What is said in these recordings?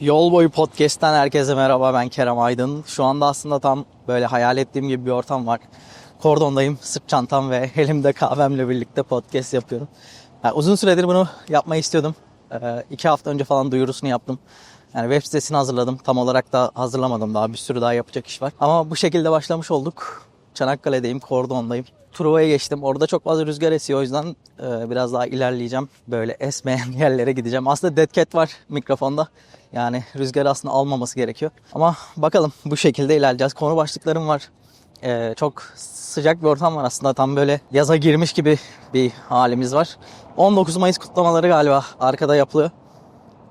Yol Boyu Podcast'ten herkese merhaba ben Kerem Aydın. Şu anda aslında tam böyle hayal ettiğim gibi bir ortam var. Kordondayım, sırt çantam ve elimde kahvemle birlikte podcast yapıyorum. Yani uzun süredir bunu yapmayı istiyordum. Ee, iki hafta önce falan duyurusunu yaptım. Yani web sitesini hazırladım. Tam olarak da hazırlamadım daha bir sürü daha yapacak iş var. Ama bu şekilde başlamış olduk. Çanakkale'deyim, Kordon'dayım. Truva'ya geçtim. Orada çok fazla rüzgar esiyor. O yüzden e, biraz daha ilerleyeceğim. Böyle esmeyen yerlere gideceğim. Aslında dead cat var mikrofonda. Yani rüzgar aslında almaması gerekiyor. Ama bakalım bu şekilde ilerleyeceğiz. Konu başlıklarım var. E, çok sıcak bir ortam var aslında. Tam böyle yaza girmiş gibi bir halimiz var. 19 Mayıs kutlamaları galiba arkada yapılıyor.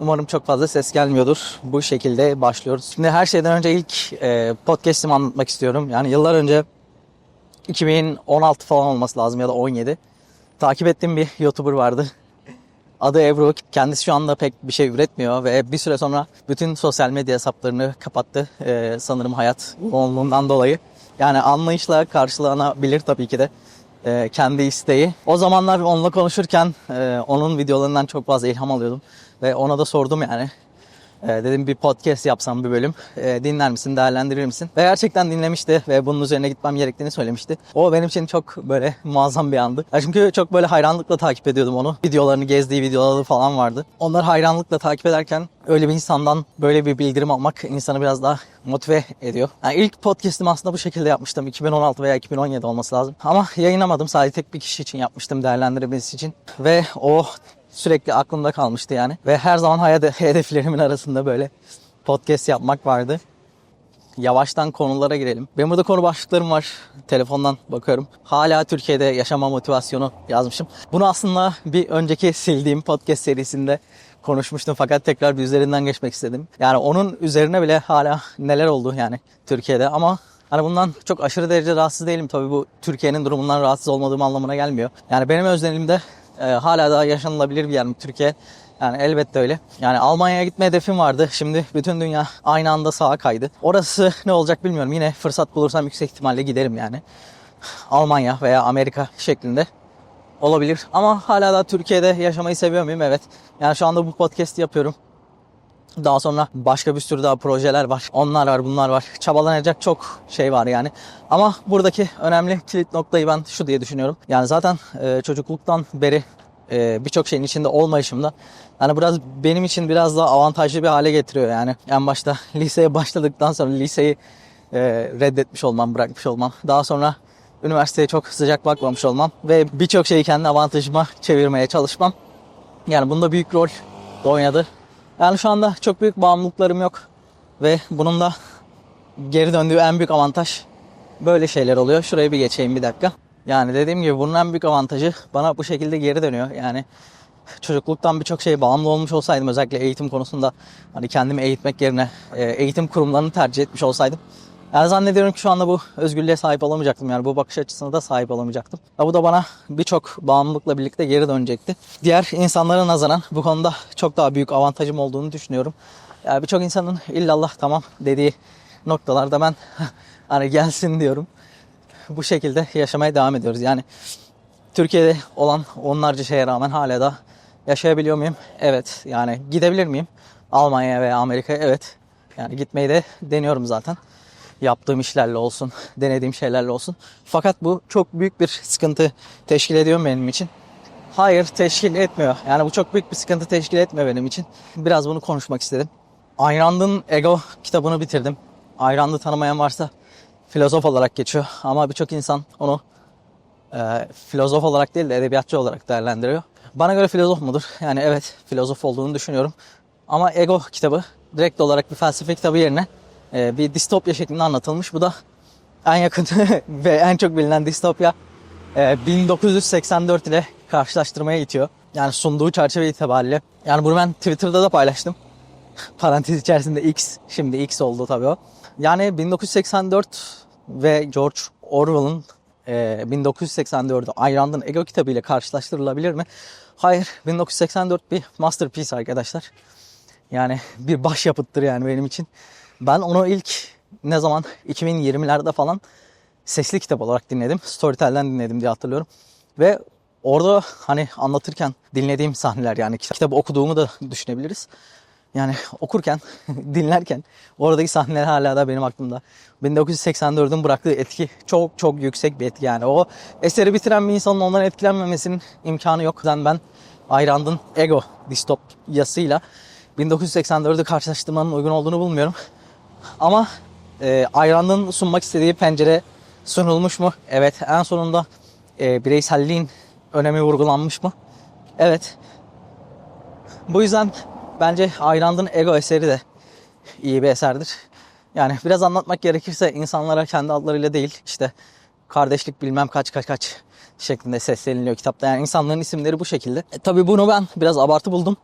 Umarım çok fazla ses gelmiyordur. Bu şekilde başlıyoruz. Şimdi her şeyden önce ilk e, podcast'imi anlatmak istiyorum. Yani yıllar önce 2016 falan olması lazım ya da 17. Takip ettiğim bir YouTuber vardı. Adı Ebru. Kendisi şu anda pek bir şey üretmiyor ve bir süre sonra bütün sosyal medya hesaplarını kapattı. Ee, sanırım hayat yoğunluğundan dolayı. Yani anlayışla karşılanabilir tabii ki de. Ee, kendi isteği. O zamanlar onunla konuşurken e, onun videolarından çok fazla ilham alıyordum. Ve ona da sordum yani. Ee, dedim bir podcast yapsam bir bölüm. Ee, dinler misin, değerlendirir misin? Ve gerçekten dinlemişti ve bunun üzerine gitmem gerektiğini söylemişti. O benim için çok böyle muazzam bir andı. Ya çünkü çok böyle hayranlıkla takip ediyordum onu. Videolarını, gezdiği videoları falan vardı. Onları hayranlıkla takip ederken öyle bir insandan böyle bir bildirim almak insanı biraz daha motive ediyor. Yani ilk podcast'imi aslında bu şekilde yapmıştım. 2016 veya 2017 olması lazım. Ama yayınlamadım. Sadece tek bir kişi için yapmıştım değerlendirebilmesi için. Ve o sürekli aklımda kalmıştı yani. Ve her zaman hayat hedeflerimin arasında böyle podcast yapmak vardı. Yavaştan konulara girelim. Benim burada konu başlıklarım var. Telefondan bakıyorum. Hala Türkiye'de yaşama motivasyonu yazmışım. Bunu aslında bir önceki sildiğim podcast serisinde konuşmuştum fakat tekrar bir üzerinden geçmek istedim. Yani onun üzerine bile hala neler oldu yani Türkiye'de ama Hani bundan çok aşırı derece rahatsız değilim. Tabii bu Türkiye'nin durumundan rahatsız olmadığım anlamına gelmiyor. Yani benim özelimde e, hala daha yaşanılabilir bir yer mi Türkiye? Yani elbette öyle. Yani Almanya'ya gitme hedefim vardı. Şimdi bütün dünya aynı anda sağa kaydı. Orası ne olacak bilmiyorum. Yine fırsat bulursam yüksek ihtimalle giderim yani. Almanya veya Amerika şeklinde olabilir. Ama hala da Türkiye'de yaşamayı seviyor muyum? Evet. Yani şu anda bu podcast'i yapıyorum. Daha sonra başka bir sürü daha projeler var. Onlar var, bunlar var. Çabalanacak çok şey var yani. Ama buradaki önemli kilit noktayı ben şu diye düşünüyorum. Yani zaten e, çocukluktan beri e, birçok şeyin içinde olmayışım da yani biraz benim için biraz daha avantajlı bir hale getiriyor yani. En başta liseye başladıktan sonra liseyi e, reddetmiş olmam, bırakmış olmam. Daha sonra üniversiteye çok sıcak bakmamış olmam ve birçok şeyi kendi avantajıma çevirmeye çalışmam. Yani bunda büyük rol oynadı. Yani şu anda çok büyük bağımlılıklarım yok. Ve bunun da geri döndüğü en büyük avantaj böyle şeyler oluyor. Şuraya bir geçeyim bir dakika. Yani dediğim gibi bunun en büyük avantajı bana bu şekilde geri dönüyor. Yani çocukluktan birçok şeye bağımlı olmuş olsaydım özellikle eğitim konusunda hani kendimi eğitmek yerine e, eğitim kurumlarını tercih etmiş olsaydım yani zannediyorum ki şu anda bu özgürlüğe sahip olamayacaktım. Yani bu bakış açısına da sahip olamayacaktım. Ya bu da bana birçok bağımlılıkla birlikte geri dönecekti. Diğer insanlara nazaran bu konuda çok daha büyük avantajım olduğunu düşünüyorum. Yani birçok insanın illallah tamam dediği noktalarda ben hani gelsin diyorum. Bu şekilde yaşamaya devam ediyoruz. Yani Türkiye'de olan onlarca şeye rağmen hala da yaşayabiliyor muyum? Evet. Yani gidebilir miyim? Almanya'ya veya Amerika'ya evet. Yani gitmeyi de deniyorum zaten yaptığım işlerle olsun, denediğim şeylerle olsun. Fakat bu çok büyük bir sıkıntı teşkil ediyor benim için? Hayır teşkil etmiyor. Yani bu çok büyük bir sıkıntı teşkil etmiyor benim için. Biraz bunu konuşmak istedim. Ayn Rand'ın Ego kitabını bitirdim. Ayn Rand'ı tanımayan varsa filozof olarak geçiyor. Ama birçok insan onu e, filozof olarak değil de edebiyatçı olarak değerlendiriyor. Bana göre filozof mudur? Yani evet filozof olduğunu düşünüyorum. Ama Ego kitabı direkt olarak bir felsefe kitabı yerine e, bir distopya şeklinde anlatılmış. Bu da en yakın ve en çok bilinen distopya e, 1984 ile karşılaştırmaya itiyor. Yani sunduğu çerçeve itibariyle. Yani bunu ben Twitter'da da paylaştım. Parantez içerisinde X. Şimdi X oldu tabii o. Yani 1984 ve George Orwell'ın e, 1984'ü Ayn Rand'ın Ego kitabı ile karşılaştırılabilir mi? Hayır. 1984 bir masterpiece arkadaşlar. Yani bir başyapıttır yani benim için. Ben onu ilk ne zaman 2020'lerde falan sesli kitap olarak dinledim. Storytel'den dinledim diye hatırlıyorum. Ve orada hani anlatırken dinlediğim sahneler yani kitabı okuduğumu da düşünebiliriz. Yani okurken, dinlerken oradaki sahneler hala da benim aklımda. 1984'ün bıraktığı etki çok çok yüksek bir etki yani. O eseri bitiren bir insanın ondan etkilenmemesinin imkanı yok. Yüzden ben Ayrand'ın Ego distopyasıyla 1984'ü karşılaştırmanın uygun olduğunu bulmuyorum. Ama e, Ayrand'ın sunmak istediği pencere sunulmuş mu? Evet. En sonunda e, bireyselliğin önemi vurgulanmış mı? Evet. Bu yüzden bence Ayrand'ın Ego eseri de iyi bir eserdir. Yani biraz anlatmak gerekirse insanlara kendi adlarıyla değil işte kardeşlik bilmem kaç kaç kaç şeklinde sesleniliyor kitapta. Yani insanların isimleri bu şekilde. E, tabii bunu ben biraz abartı buldum.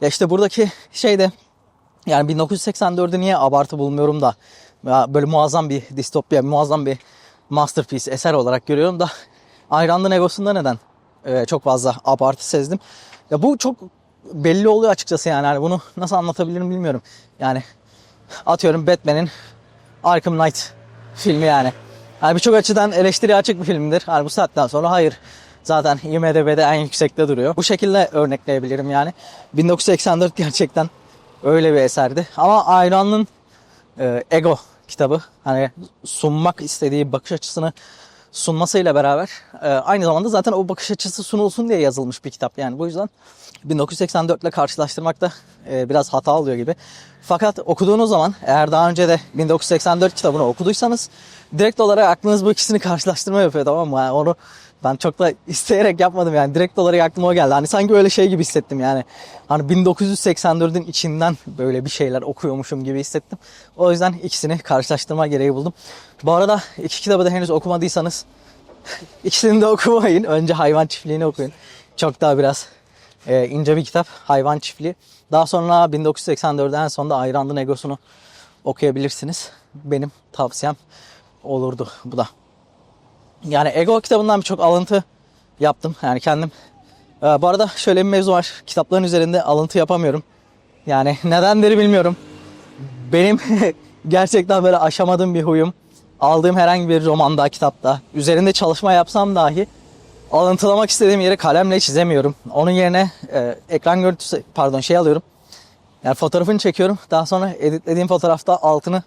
Ya işte buradaki şey de yani 1984'ü niye abartı bulmuyorum da böyle muazzam bir distopya, muazzam bir masterpiece eser olarak görüyorum da Ayran'ın egosunda neden e, çok fazla abartı sezdim. Ya bu çok belli oluyor açıkçası yani. yani bunu nasıl anlatabilirim bilmiyorum. Yani atıyorum Batman'in Arkham Knight filmi yani. Yani birçok açıdan eleştiri açık bir filmdir. Yani bu saatten sonra hayır. Zaten IMDB'de en yüksekte duruyor. Bu şekilde örnekleyebilirim yani. 1984 gerçekten öyle bir eserdi. Ama Ayran'ın e, Ego kitabı hani sunmak istediği bakış açısını sunmasıyla beraber e, aynı zamanda zaten o bakış açısı sunulsun diye yazılmış bir kitap yani bu yüzden 1984 ile karşılaştırmakta e, biraz hata oluyor gibi. Fakat okuduğunuz zaman eğer daha önce de 1984 kitabını okuduysanız direkt olarak aklınız bu ikisini karşılaştırma yapıyor tamam mı? Yani onu ben çok da isteyerek yapmadım yani direkt olarak aklıma o geldi. Hani sanki öyle şey gibi hissettim yani. Hani 1984'ün içinden böyle bir şeyler okuyormuşum gibi hissettim. O yüzden ikisini karşılaştırma gereği buldum. Bu arada iki kitabı da henüz okumadıysanız ikisini de okumayın. Önce Hayvan Çiftliği'ni okuyun. Çok daha biraz e, ince bir kitap Hayvan Çiftliği. Daha sonra 1984'de en sonunda Ayranlı Negos'unu okuyabilirsiniz. Benim tavsiyem olurdu bu da. Yani Ego kitabından birçok alıntı yaptım. Yani kendim. Ee, bu arada şöyle bir mevzu var. Kitapların üzerinde alıntı yapamıyorum. Yani nedenleri bilmiyorum. Benim gerçekten böyle aşamadığım bir huyum. Aldığım herhangi bir romanda, kitapta, üzerinde çalışma yapsam dahi alıntılamak istediğim yeri kalemle çizemiyorum. Onun yerine e, ekran görüntüsü, pardon şey alıyorum. Yani fotoğrafını çekiyorum. Daha sonra editlediğim fotoğrafta altını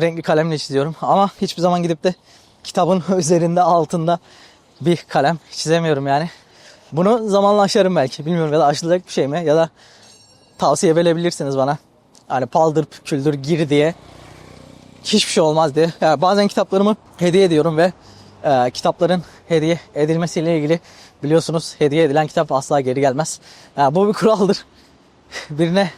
renkli kalemle çiziyorum. Ama hiçbir zaman gidip de kitabın üzerinde altında bir kalem çizemiyorum yani. Bunu zamanla aşarım belki. Bilmiyorum ya da aşılacak bir şey mi ya da tavsiye verebilirsiniz bana. Hani paldır küldür gir diye hiçbir şey olmaz diye. Yani bazen kitaplarımı hediye ediyorum ve e, kitapların hediye edilmesiyle ilgili biliyorsunuz hediye edilen kitap asla geri gelmez. Yani bu bir kuraldır. Birine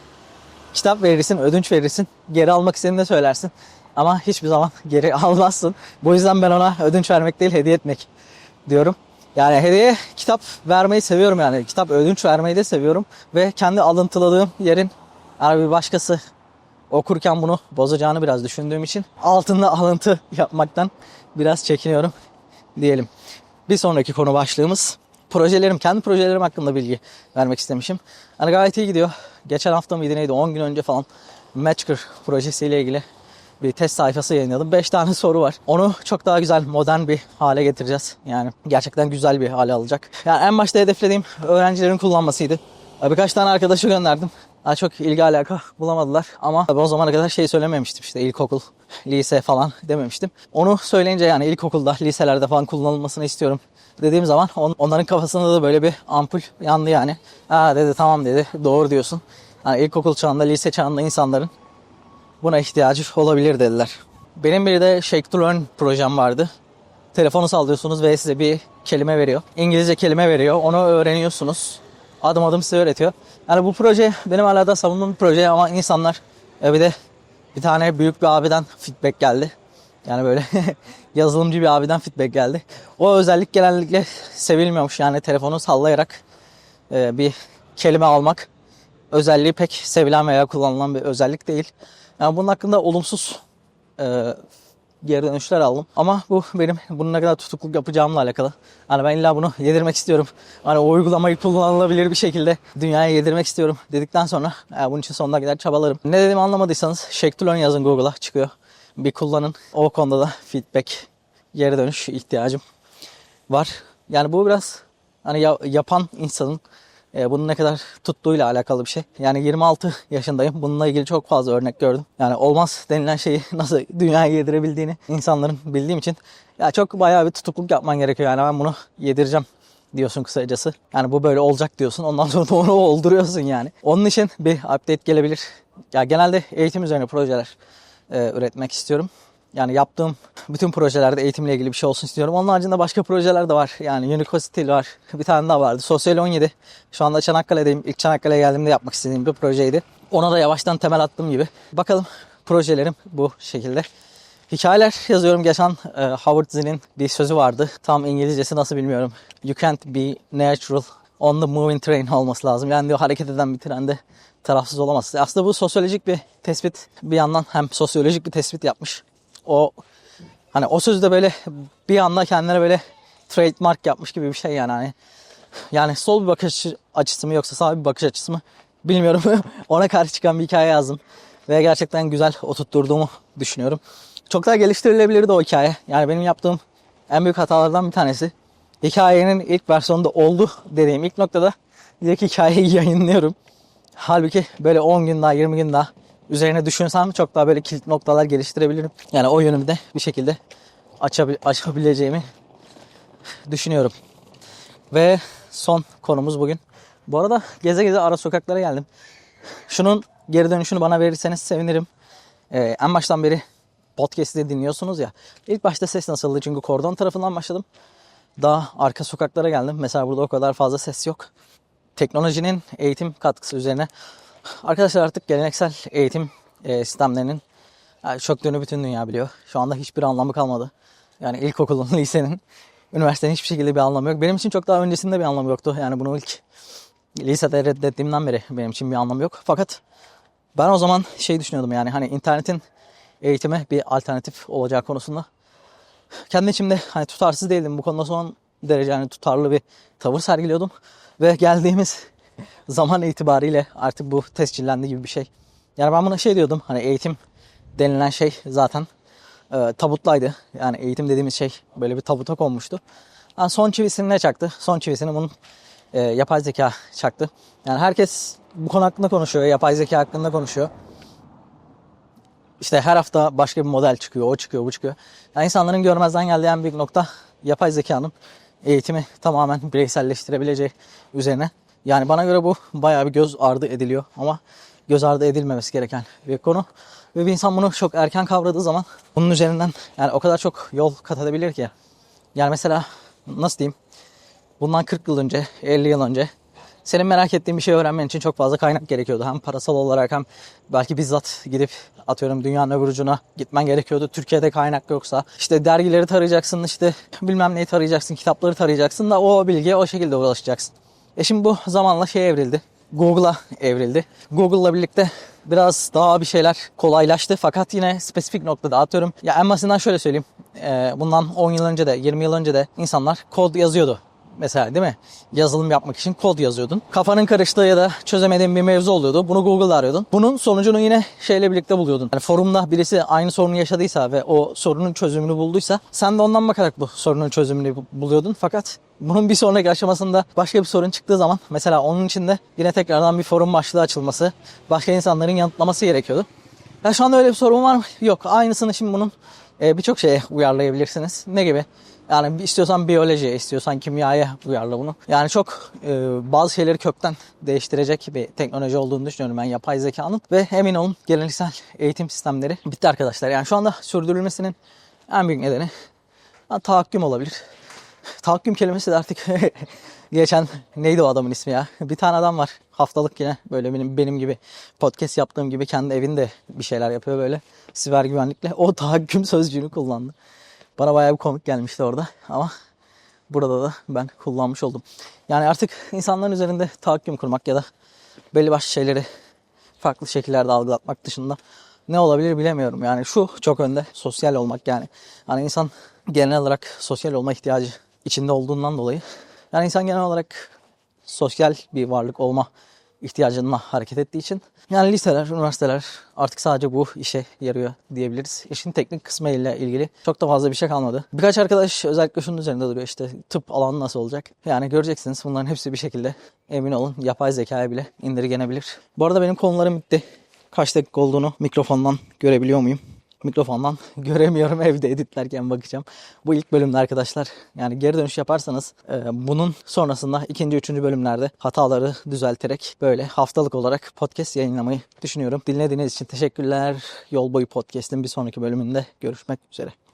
kitap verirsin, ödünç verirsin, geri almak istediğini söylersin. Ama hiçbir zaman geri almazsın. Bu yüzden ben ona ödünç vermek değil hediye etmek diyorum. Yani hediye kitap vermeyi seviyorum yani. Kitap ödünç vermeyi de seviyorum. Ve kendi alıntıladığım yerin yani bir başkası okurken bunu bozacağını biraz düşündüğüm için altında alıntı yapmaktan biraz çekiniyorum diyelim. Bir sonraki konu başlığımız projelerim, kendi projelerim hakkında bilgi vermek istemişim. Hani gayet iyi gidiyor. Geçen hafta mıydı neydi 10 gün önce falan Matchker projesiyle ilgili bir test sayfası yayınladım. 5 tane soru var. Onu çok daha güzel, modern bir hale getireceğiz. Yani gerçekten güzel bir hale alacak. Yani en başta hedeflediğim öğrencilerin kullanmasıydı. Birkaç tane arkadaşı gönderdim. Daha çok ilgi alaka bulamadılar ama o zamana kadar şey söylememiştim işte ilkokul, lise falan dememiştim. Onu söyleyince yani ilkokulda, liselerde falan kullanılmasını istiyorum dediğim zaman on, onların kafasında da böyle bir ampul yandı yani. Ha dedi tamam dedi doğru diyorsun. Yani ilkokul çağında, lise çağında insanların buna ihtiyacı olabilir dediler. Benim bir de Shake to Learn projem vardı. Telefonu sallıyorsunuz ve size bir kelime veriyor. İngilizce kelime veriyor. Onu öğreniyorsunuz. Adım adım size öğretiyor. Yani bu proje benim hala da savunduğum proje ama insanlar e bir de bir tane büyük bir abiden feedback geldi. Yani böyle yazılımcı bir abiden feedback geldi. O özellik genellikle sevilmiyormuş. Yani telefonu sallayarak e, bir kelime almak özelliği pek sevilen veya kullanılan bir özellik değil. Yani bunun hakkında olumsuz e, geri dönüşler aldım. Ama bu benim bunun ne kadar tutukluk yapacağımla alakalı. Hani ben illa bunu yedirmek istiyorum. Hani o uygulamayı kullanılabilir bir şekilde dünyaya yedirmek istiyorum dedikten sonra yani bunun için sonuna kadar çabalarım. Ne dediğimi anlamadıysanız Learn yazın Google'a çıkıyor. Bir kullanın. O konuda da feedback, geri dönüş ihtiyacım var. Yani bu biraz hani ya- yapan insanın e, bunun ne kadar tuttuğuyla alakalı bir şey. Yani 26 yaşındayım. Bununla ilgili çok fazla örnek gördüm. Yani olmaz denilen şeyi nasıl dünyaya yedirebildiğini insanların bildiğim için ya çok bayağı bir tutukluk yapman gerekiyor. Yani ben bunu yedireceğim diyorsun kısacası. Yani bu böyle olacak diyorsun. Ondan sonra da onu olduruyorsun yani. Onun için bir update gelebilir. Ya genelde eğitim üzerine projeler e, üretmek istiyorum. Yani yaptığım bütün projelerde eğitimle ilgili bir şey olsun istiyorum. Onun haricinde başka projeler de var. Yani Unico Steel var. Bir tane daha vardı. Sosyal 17. Şu anda Çanakkale'deyim. İlk Çanakkale'ye geldiğimde yapmak istediğim bir projeydi. Ona da yavaştan temel attığım gibi. Bakalım projelerim bu şekilde. Hikayeler yazıyorum. Geçen e, Howard Zinn'in bir sözü vardı. Tam İngilizcesi nasıl bilmiyorum. You can't be natural on the moving train olması lazım. Yani diyor hareket eden bir trende tarafsız olamazsın. Aslında bu sosyolojik bir tespit. Bir yandan hem sosyolojik bir tespit yapmış. O hani o sözde böyle bir anda kendine böyle trademark yapmış gibi bir şey yani hani. Yani sol bir bakış açısı mı yoksa sağ bir bakış açısı mı bilmiyorum. Ona karşı çıkan bir hikaye yazdım. Ve gerçekten güzel oturtturduğumu düşünüyorum. Çok daha geliştirilebilirdi o hikaye. Yani benim yaptığım en büyük hatalardan bir tanesi. Hikayenin ilk versiyonunda oldu dediğim ilk noktada direkt hikayeyi yayınlıyorum. Halbuki böyle 10 gün daha 20 gün daha üzerine düşünsem çok daha böyle kilit noktalar geliştirebilirim. Yani o yönümü de bir şekilde açabil açabileceğimi düşünüyorum. Ve son konumuz bugün. Bu arada geze geze ara sokaklara geldim. Şunun geri dönüşünü bana verirseniz sevinirim. Ee, en baştan beri podcast'i dinliyorsunuz ya. İlk başta ses nasıldı? Çünkü kordon tarafından başladım. Daha arka sokaklara geldim. Mesela burada o kadar fazla ses yok. Teknolojinin eğitim katkısı üzerine. Arkadaşlar artık geleneksel eğitim e, sistemlerinin yani çöktüğünü bütün dünya biliyor. Şu anda hiçbir anlamı kalmadı. Yani ilkokulun, lisenin, üniversitenin hiçbir şekilde bir anlamı yok. Benim için çok daha öncesinde bir anlamı yoktu. Yani bunu ilk lisede reddettiğimden beri benim için bir anlamı yok. Fakat ben o zaman şey düşünüyordum yani hani internetin eğitime bir alternatif olacağı konusunda kendi içimde hani tutarsız değildim. Bu konuda son derece hani tutarlı bir tavır sergiliyordum. Ve geldiğimiz zaman itibariyle artık bu tescillendi gibi bir şey. Yani ben buna şey diyordum hani eğitim denilen şey zaten e, tabutlaydı. Yani eğitim dediğimiz şey böyle bir tabuta konmuştu. Yani son çivisini ne çaktı? Son çivisini bunun e, yapay zeka çaktı. Yani herkes bu konu hakkında konuşuyor. Yapay zeka hakkında konuşuyor. İşte her hafta başka bir model çıkıyor. O çıkıyor, bu çıkıyor. Yani insanların görmezden geldiği en büyük nokta yapay zekanın eğitimi tamamen bireyselleştirebileceği üzerine. Yani bana göre bu bayağı bir göz ardı ediliyor ama göz ardı edilmemesi gereken bir konu. Ve bir insan bunu çok erken kavradığı zaman bunun üzerinden yani o kadar çok yol kat edebilir ki. Yani mesela nasıl diyeyim? Bundan 40 yıl önce, 50 yıl önce senin merak ettiğin bir şey öğrenmen için çok fazla kaynak gerekiyordu. Hem parasal olarak hem belki bizzat gidip atıyorum dünyanın öbür ucuna gitmen gerekiyordu. Türkiye'de kaynak yoksa işte dergileri tarayacaksın işte bilmem neyi tarayacaksın, kitapları tarayacaksın da o bilgiye o şekilde ulaşacaksın. E şimdi bu zamanla şey evrildi. Google'a evrildi. Google'la birlikte biraz daha bir şeyler kolaylaştı fakat yine spesifik noktada atıyorum. Ya en basitinden şöyle söyleyeyim. Ee, bundan 10 yıl önce de 20 yıl önce de insanlar kod yazıyordu mesela değil mi? Yazılım yapmak için kod yazıyordun. Kafanın karıştığı ya da çözemediğin bir mevzu oluyordu. Bunu Google'da arıyordun. Bunun sonucunu yine şeyle birlikte buluyordun. Yani forumda birisi aynı sorunu yaşadıysa ve o sorunun çözümünü bulduysa sen de ondan bakarak bu sorunun çözümünü buluyordun. Fakat bunun bir sonraki aşamasında başka bir sorun çıktığı zaman mesela onun içinde yine tekrardan bir forum başlığı açılması, başka insanların yanıtlaması gerekiyordu. Ya şu anda öyle bir sorun var mı? Yok. Aynısını şimdi bunun e, birçok şeye uyarlayabilirsiniz. Ne gibi? Yani istiyorsan biyolojiye, istiyorsan kimyaya uyarla bunu. Yani çok e, bazı şeyleri kökten değiştirecek bir teknoloji olduğunu düşünüyorum ben yapay zekanın. Ve emin olun geleneksel eğitim sistemleri bitti arkadaşlar. Yani şu anda sürdürülmesinin en büyük nedeni yani, tahakküm olabilir. Tahakküm kelimesi de artık geçen neydi o adamın ismi ya? Bir tane adam var haftalık yine böyle benim benim gibi podcast yaptığım gibi kendi evinde bir şeyler yapıyor böyle siber güvenlikle. O tahakküm sözcüğünü kullandı. Bana bayağı bir komik gelmişti orada ama burada da ben kullanmış oldum. Yani artık insanların üzerinde tahakküm kurmak ya da belli başlı şeyleri farklı şekillerde algılatmak dışında ne olabilir bilemiyorum. Yani şu çok önde sosyal olmak yani. Hani insan genel olarak sosyal olma ihtiyacı içinde olduğundan dolayı yani insan genel olarak sosyal bir varlık olma ihtiyacına hareket ettiği için. Yani liseler, üniversiteler artık sadece bu işe yarıyor diyebiliriz. İşin teknik kısmı ile ilgili çok da fazla bir şey kalmadı. Birkaç arkadaş özellikle şunun üzerinde duruyor işte tıp alanı nasıl olacak? Yani göreceksiniz bunların hepsi bir şekilde emin olun yapay zekaya bile indirgenebilir. Bu arada benim konularım bitti. Kaç dakika olduğunu mikrofondan görebiliyor muyum? Mikrofondan göremiyorum evde editlerken bakacağım. Bu ilk bölümde arkadaşlar. Yani geri dönüş yaparsanız e, bunun sonrasında ikinci, üçüncü bölümlerde hataları düzelterek böyle haftalık olarak podcast yayınlamayı düşünüyorum. Dinlediğiniz için teşekkürler. Yol boyu podcast'in bir sonraki bölümünde görüşmek üzere.